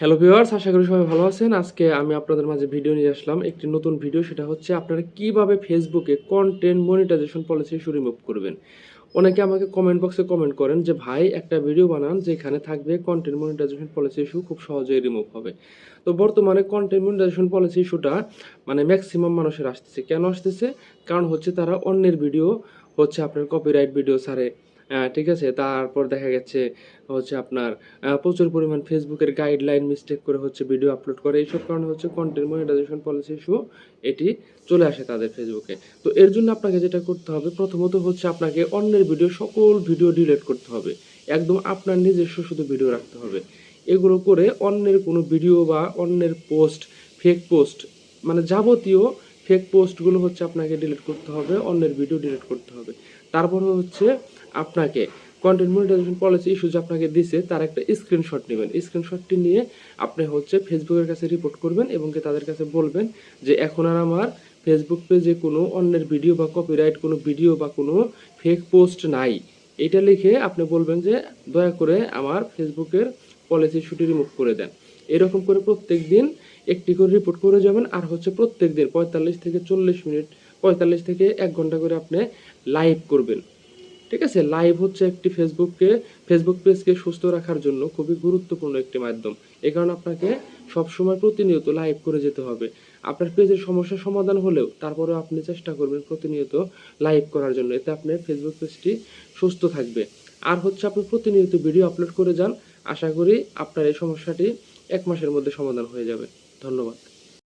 Hello viewers আশা করি সবাই ভালো আছেন। আজকে আমি আপনাদের মাঝে ভিডিও নিয়ে আসলাম। একটি নতুন ভিডিও সেটা হচ্ছে আপনারা কীভাবে ফেসবুকে content monetization policy issue remove করবেন। অনেকে আমাকে কমেন্ট বক্সে কমেন্ট করেন যে, ভাই, একটা ভিডিও বানান যেখানে থাকবে কন্টেন্ট মনিটাইজেশন পলিসি ইস্যু খুব সহজেই রিমুভ হবে। তো বর্তমানে কন্টেন্ট মনিটাইজেশন পলিসি ইস্যুটা মানে ম্যাক্সিমাম মানুষের আসতেছে। কেন আসতেছে? কারণ হচ্ছে তারা অন্যের ভিডিও হচ্ছে আপনার কপিরাইট ভিডিও ছাড়ে। ঠিক আছে, তারপর দেখা গেছে হচ্ছে আপনার প্রচুর পরিমাণ ফেসবুকের গাইডলাইন মিস্টেক করে হচ্ছে ভিডিও আপলোড করে। এইসব কারণে হচ্ছে কন্টেন্ট মনিটাইজেশন পলিসি ইস্যু এটি চলে আসে তাদের ফেসবুকে তো এর জন্য আপনাকে যেটা করতে হবে, প্রথমত হচ্ছে আপনাকে অন্যের ভিডিও সকল ভিডিও ডিলিট করতে হবে। একদম আপনার নিজস্ব শুধু ভিডিও রাখতে হবে। এগুলো করে অন্যের কোনো ভিডিও বা অন্যের পোস্ট ফেক পোস্ট মানে যাবতীয় ফেক পোস্টগুলো হচ্ছে আপনাকে ডিলিট করতে হবে, অন্যের ভিডিও ডিলিট করতে হবে। তারপরে হচ্ছে আপনাকে কন্টেন্ট মনিটাইজেশন পলিসি ইস্যু যে আপনাকে দিছে, তার একটা স্ক্রিনশট নেবেন। স্ক্রিনশটটি নিয়ে আপনি হচ্ছে ফেসবুকের কাছে রিপোর্ট করবেন এবং তাদের কাছে বলবেন যে, এখন আর আমার ফেসবুক পেজে কোনো অন্যের ভিডিও বা কপিরাইট কোনো ভিডিও বা কোনো ফেক পোস্ট নাই। এটা লিখে আপনি বলবেন যে, দয়া করে আমার ফেসবুকের পলিসি ইস্যুটি রিমুভ করে দেন। এরকম করে প্রত্যেক দিন একটি করে রিপোর্ট করে যাবেন আর হচ্ছে প্রত্যেক দিন পঁয়তাল্লিশ থেকে চল্লিশ মিনিট, পঁয়তাল্লিশ থেকে এক ঘণ্টা করে আপনি লাইভ করবেন। ঠিক আছে? লাইভ হচ্ছে একটি ফেসবুককে ফেসবুক পেজকে সুস্থ রাখার জন্য খুবই গুরুত্বপূর্ণ একটি মাধ্যম। এ কারণে আপনাকে সবসময় প্রতিনিয়ত লাইভ করে যেতে হবে। আপনার পেজের সমস্যার সমাধান হলেও তারপরেও আপনি চেষ্টা করবেন প্রতিনিয়ত লাইভ করার জন্য। এতে আপনার ফেসবুক পেজটি সুস্থ থাকবে। আর হচ্ছে আপনি প্রতিনিয়ত ভিডিও আপলোড করে যান। আশা করি আপনার এই সমস্যাটি এক মাসের মধ্যে সমাধান হয়ে যাবে। ধন্যবাদ।